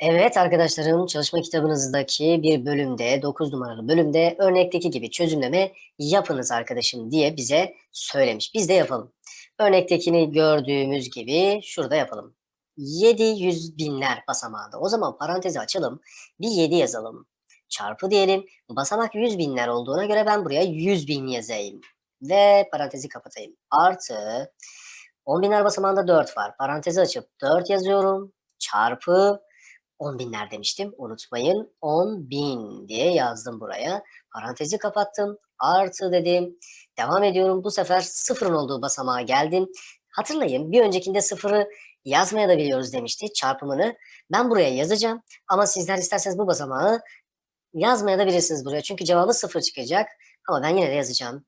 Evet arkadaşlarım çalışma kitabınızdaki bir bölümde 9 numaralı bölümde örnekteki gibi çözümleme yapınız arkadaşım diye bize söylemiş. Biz de yapalım. Örnektekini gördüğümüz gibi şurada yapalım. 700 binler basamağında. O zaman parantezi açalım. Bir 7 yazalım. Çarpı diyelim. Basamak 100 binler olduğuna göre ben buraya 100 bin yazayım. Ve parantezi kapatayım. Artı 10 binler basamağında 4 var. Parantezi açıp 4 yazıyorum. Çarpı 10 binler demiştim. Unutmayın 10 bin diye yazdım buraya. Parantezi kapattım. Artı dedim. Devam ediyorum. Bu sefer sıfırın olduğu basamağa geldim. Hatırlayın bir öncekinde sıfırı yazmaya da biliyoruz demişti çarpımını. Ben buraya yazacağım. Ama sizler isterseniz bu basamağı yazmaya da bilirsiniz buraya. Çünkü cevabı sıfır çıkacak. Ama ben yine de yazacağım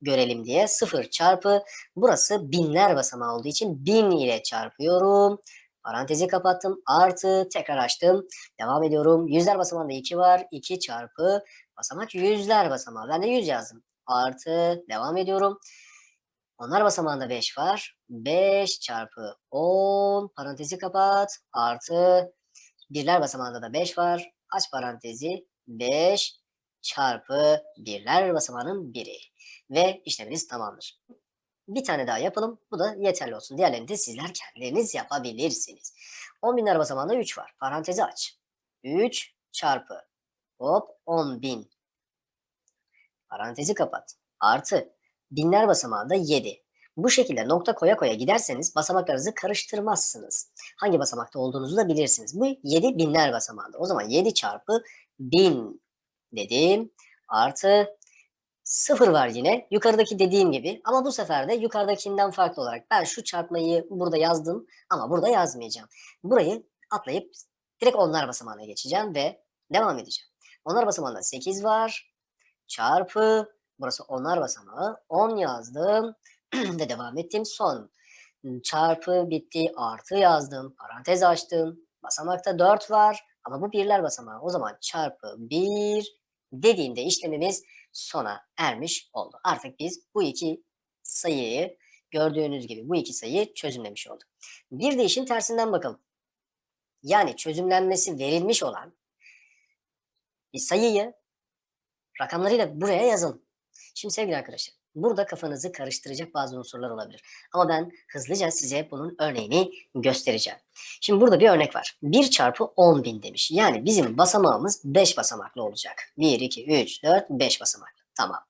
görelim diye. Sıfır çarpı burası binler basamağı olduğu için bin ile çarpıyorum. Parantezi kapattım. Artı tekrar açtım. Devam ediyorum. Yüzler basamağında 2 var. 2 çarpı basamak yüzler basamağı. Ben de 100 yazdım. Artı devam ediyorum. Onlar basamağında 5 var. 5 çarpı 10 parantezi kapat. Artı birler basamağında da 5 var. Aç parantezi 5 çarpı birler basamağının biri. Ve işleminiz tamamdır. Bir tane daha yapalım. Bu da yeterli olsun. Diğerlerini de sizler kendileriniz yapabilirsiniz. 10 binler basamağında 3 var. Parantezi aç. 3 çarpı hop 10 bin. Parantezi kapat. Artı binler basamağında 7. Bu şekilde nokta koya koya giderseniz basamaklarınızı karıştırmazsınız. Hangi basamakta olduğunuzu da bilirsiniz. Bu 7 binler basamağında. O zaman 7 çarpı 1000 dedim. Artı Sıfır var yine. Yukarıdaki dediğim gibi. Ama bu sefer de yukarıdakinden farklı olarak ben şu çarpmayı burada yazdım ama burada yazmayacağım. Burayı atlayıp direkt onlar basamağına geçeceğim ve devam edeceğim. Onlar basamağında 8 var. Çarpı burası onlar basamağı. 10 yazdım ve devam ettim. Son çarpı bitti. Artı yazdım. Parantez açtım. Basamakta 4 var ama bu birler basamağı. O zaman çarpı 1 dediğimde işlemimiz sona ermiş oldu. Artık biz bu iki sayıyı gördüğünüz gibi bu iki sayıyı çözümlemiş olduk. Bir de işin tersinden bakalım. Yani çözümlenmesi verilmiş olan bir sayıyı rakamlarıyla buraya yazalım. Şimdi sevgili arkadaşlar burada kafanızı karıştıracak bazı unsurlar olabilir. Ama ben hızlıca size bunun örneğini göstereceğim. Şimdi burada bir örnek var. 1 çarpı 10 bin demiş. Yani bizim basamağımız 5 basamaklı olacak. 1, 2, 3, 4, 5 basamaklı. Tamam.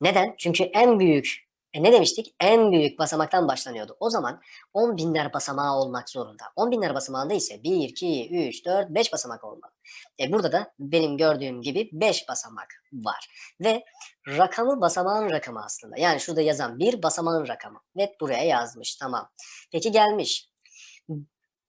Neden? Çünkü en büyük e ne demiştik? En büyük basamaktan başlanıyordu. O zaman 10 binler basamağı olmak zorunda. 10 binler basamağında ise 1, 2, 3, 4, 5 basamak olmalı. E burada da benim gördüğüm gibi 5 basamak var. Ve rakamı basamağın rakamı aslında. Yani şurada yazan bir basamağın rakamı. Ve buraya yazmış. Tamam. Peki gelmiş.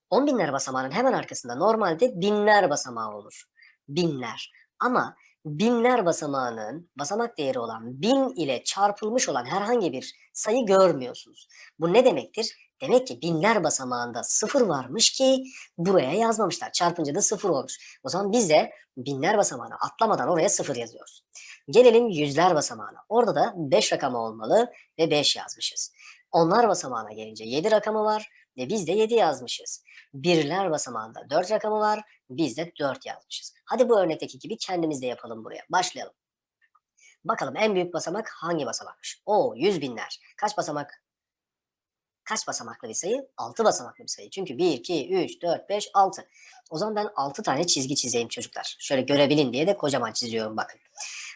10 binler basamağının hemen arkasında normalde binler basamağı olur. Binler. Ama binler basamağının basamak değeri olan bin ile çarpılmış olan herhangi bir sayı görmüyorsunuz. Bu ne demektir? Demek ki binler basamağında sıfır varmış ki buraya yazmamışlar. Çarpınca da sıfır olmuş. O zaman biz de binler basamağına atlamadan oraya sıfır yazıyoruz. Gelelim yüzler basamağına. Orada da 5 rakamı olmalı ve 5 yazmışız. Onlar basamağına gelince 7 rakamı var ve biz de 7 yazmışız. Birler basamağında 4 rakamı var, biz de 4 yazmışız. Hadi bu örnekteki gibi kendimiz de yapalım buraya. Başlayalım. Bakalım en büyük basamak hangi basamakmış? O 100 binler. Kaç basamak? Kaç basamaklı bir sayı? 6 basamaklı bir sayı. Çünkü 1, 2, 3, 4, 5, 6. O zaman ben 6 tane çizgi çizeyim çocuklar. Şöyle görebilin diye de kocaman çiziyorum bakın.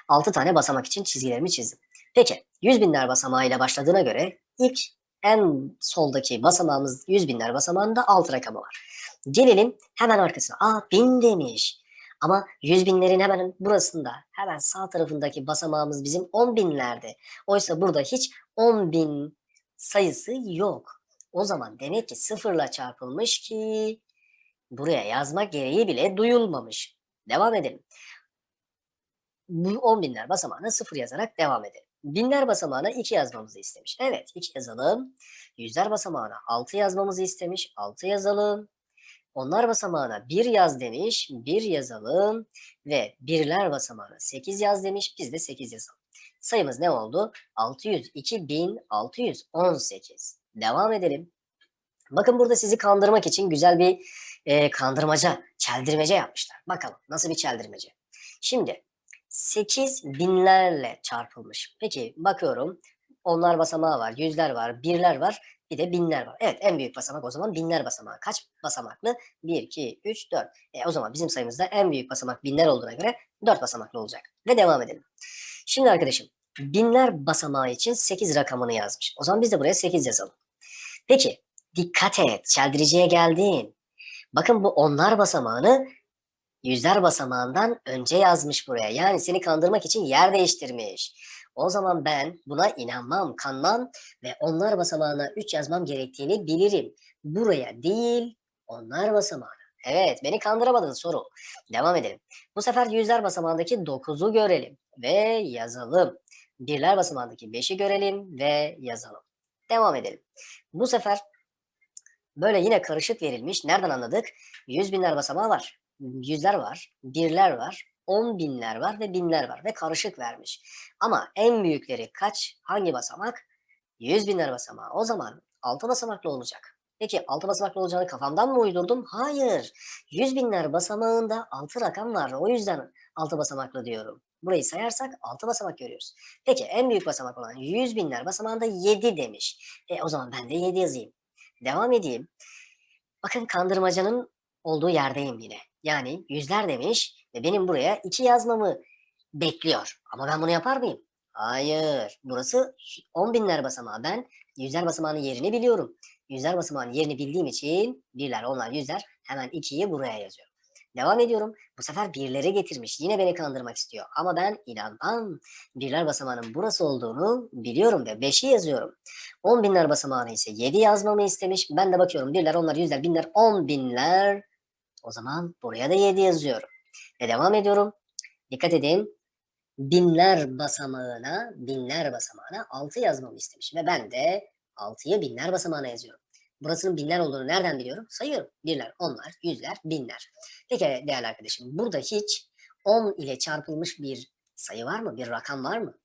6 tane basamak için çizgilerimi çizdim. Peki 100 binler basamağıyla başladığına göre ilk en soldaki basamağımız 100 binler basamağında 6 rakamı var. Gelelim hemen arkasına. Aa 1000 demiş. Ama 100 binlerin hemen burasında hemen sağ tarafındaki basamağımız bizim 10 binlerde. Oysa burada hiç 10 bin sayısı yok. O zaman demek ki sıfırla çarpılmış ki buraya yazmak gereği bile duyulmamış. Devam edelim. Bu 10 binler basamağına sıfır yazarak devam edelim. Binler basamağına 2 yazmamızı istemiş. Evet 2 yazalım. Yüzler basamağına 6 yazmamızı istemiş. 6 yazalım. Onlar basamağına 1 yaz demiş. 1 yazalım. Ve birler basamağına 8 yaz demiş. Biz de 8 yazalım. Sayımız ne oldu? 602.618. Devam edelim. Bakın burada sizi kandırmak için güzel bir e, kandırmaca, çeldirmece yapmışlar. Bakalım nasıl bir çeldirmece. Şimdi 8 binlerle çarpılmış. Peki bakıyorum onlar basamağı var, yüzler var, birler var, bir de binler var. Evet en büyük basamak o zaman binler basamağı. Kaç basamaklı? 1, 2, 3, 4. E, o zaman bizim sayımızda en büyük basamak binler olduğuna göre 4 basamaklı olacak. Ve devam edelim. Şimdi arkadaşım binler basamağı için 8 rakamını yazmış. O zaman biz de buraya 8 yazalım. Peki dikkat et çeldiriciye geldin. Bakın bu onlar basamağını yüzler basamağından önce yazmış buraya. Yani seni kandırmak için yer değiştirmiş. O zaman ben buna inanmam, kanmam ve onlar basamağına 3 yazmam gerektiğini bilirim. Buraya değil, onlar basamağına. Evet, beni kandıramadın soru. Devam edelim. Bu sefer yüzler basamağındaki 9'u görelim ve yazalım. Birler basamağındaki 5'i görelim ve yazalım. Devam edelim. Bu sefer böyle yine karışık verilmiş. Nereden anladık? Yüz binler basamağı var. Yüzler var. Birler var. On binler var ve binler var. Ve karışık vermiş. Ama en büyükleri kaç? Hangi basamak? Yüz binler basamağı. O zaman altı basamaklı olacak. Peki altı basamaklı olacağını kafamdan mı uydurdum? Hayır. Yüz binler basamağında altı rakam var. O yüzden altı basamaklı diyorum. Burayı sayarsak altı basamak görüyoruz. Peki en büyük basamak olan yüz binler basamağında 7 demiş. E o zaman ben de 7 yazayım. Devam edeyim. Bakın kandırmacanın olduğu yerdeyim yine. Yani yüzler demiş ve benim buraya 2 yazmamı bekliyor. Ama ben bunu yapar mıyım? Hayır. Burası 10 binler basamağı. Ben yüzler basamağının yerini biliyorum. Yüzler basamağının yerini bildiğim için birler, onlar, yüzler hemen 2'yi buraya yazıyorum. Devam ediyorum. Bu sefer birleri getirmiş. Yine beni kandırmak istiyor. Ama ben inanmam. Birler basamağının burası olduğunu biliyorum ve 5'i yazıyorum. 10 binler basamağını ise 7 yazmamı istemiş. Ben de bakıyorum birler, onlar, yüzler, binler, 10 binler. O zaman buraya da 7 yazıyorum. Ve devam ediyorum. Dikkat edin. Binler basamağına, binler basamağına 6 yazmamı istemiş. Ve ben de 6'yı binler basamağına yazıyorum. Burasının binler olduğunu nereden biliyorum? Sayıyorum. Birler, onlar, yüzler, binler. Peki değerli arkadaşım burada hiç 10 ile çarpılmış bir sayı var mı? Bir rakam var mı?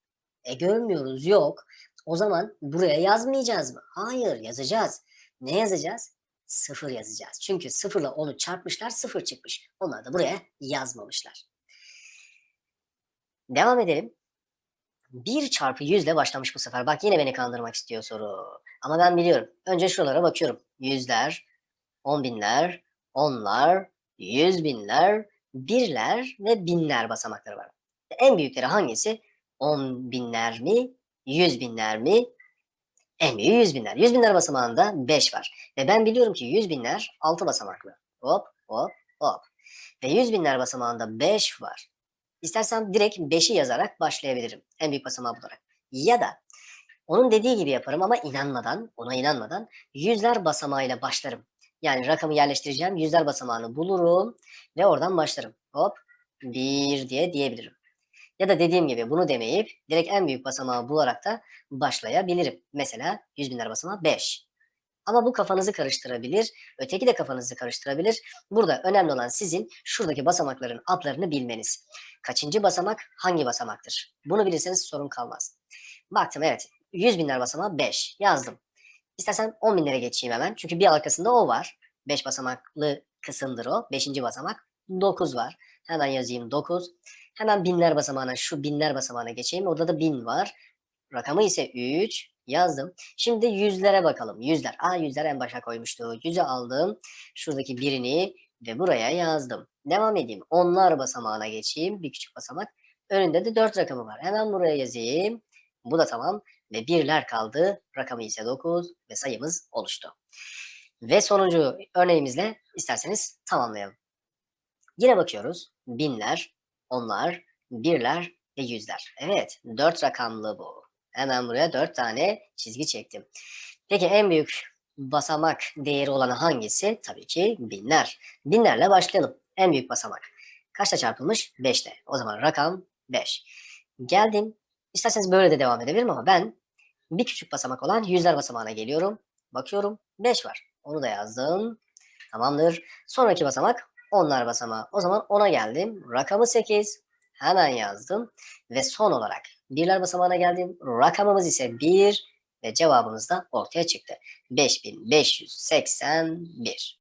E görmüyoruz yok. O zaman buraya yazmayacağız mı? Hayır yazacağız. Ne yazacağız? Sıfır yazacağız. Çünkü sıfırla onu çarpmışlar sıfır çıkmış. Onlar da buraya yazmamışlar. Devam edelim. 1 çarpı 100 ile başlamış bu sefer. Bak yine beni kandırmak istiyor soru. Ama ben biliyorum. Önce şuralara bakıyorum. Yüzler, on binler, onlar, yüz binler, birler ve binler basamakları var. En büyükleri hangisi? On binler mi? Yüz binler mi? Büyüğü yüz binler. Yüz binler basamağında 5 var. Ve ben biliyorum ki yüz binler 6 basamaklı. Hop hop hop. Ve yüz binler basamağında 5 var. İstersem direkt 5'i yazarak başlayabilirim. En büyük basamağı bularak. Ya da onun dediği gibi yaparım ama inanmadan, ona inanmadan yüzler basamağıyla başlarım. Yani rakamı yerleştireceğim, yüzler basamağını bulurum ve oradan başlarım. Hop, 1 diye diyebilirim. Ya da dediğim gibi bunu demeyip direkt en büyük basamağı bularak da başlayabilirim. Mesela 100 binler basamağı 5. Ama bu kafanızı karıştırabilir, öteki de kafanızı karıştırabilir. Burada önemli olan sizin şuradaki basamakların adlarını bilmeniz. Kaçıncı basamak hangi basamaktır? Bunu bilirseniz sorun kalmaz. Baktım evet 100 binler basamağı 5 yazdım. İstersen 10 binlere geçeyim hemen. Çünkü bir arkasında o var. 5 basamaklı kısımdır o. 5. basamak 9 var. Hemen yazayım 9. Hemen binler basamağına şu binler basamağına geçeyim. Orada da 1000 var. Rakamı ise 3 yazdım. Şimdi yüzlere bakalım. Yüzler. Aa yüzler en başa koymuştu. Yüzü aldım. Şuradaki birini ve buraya yazdım. Devam edeyim. Onlar basamağına geçeyim. Bir küçük basamak. Önünde de 4 rakamı var. Hemen buraya yazayım. Bu da tamam. Ve birler kaldı. Rakamı ise 9 ve sayımız oluştu. Ve sonuncu örneğimizle isterseniz tamamlayalım. Yine bakıyoruz. Binler, onlar, birler ve yüzler. Evet 4 rakamlı bu. Hemen buraya 4 tane çizgi çektim. Peki en büyük basamak değeri olanı hangisi? Tabii ki binler. Binlerle başlayalım. En büyük basamak. Kaçta çarpılmış? 5'te. O zaman rakam 5. Geldim. İsterseniz böyle de devam edebilirim ama ben bir küçük basamak olan yüzler basamağına geliyorum. Bakıyorum 5 var. Onu da yazdım. Tamamdır. Sonraki basamak onlar basamağı. O zaman 10'a geldim. Rakamı 8. Hemen yazdım. Ve son olarak birler basamağına geldim. Rakamımız ise 1 ve cevabımız da ortaya çıktı. 5581.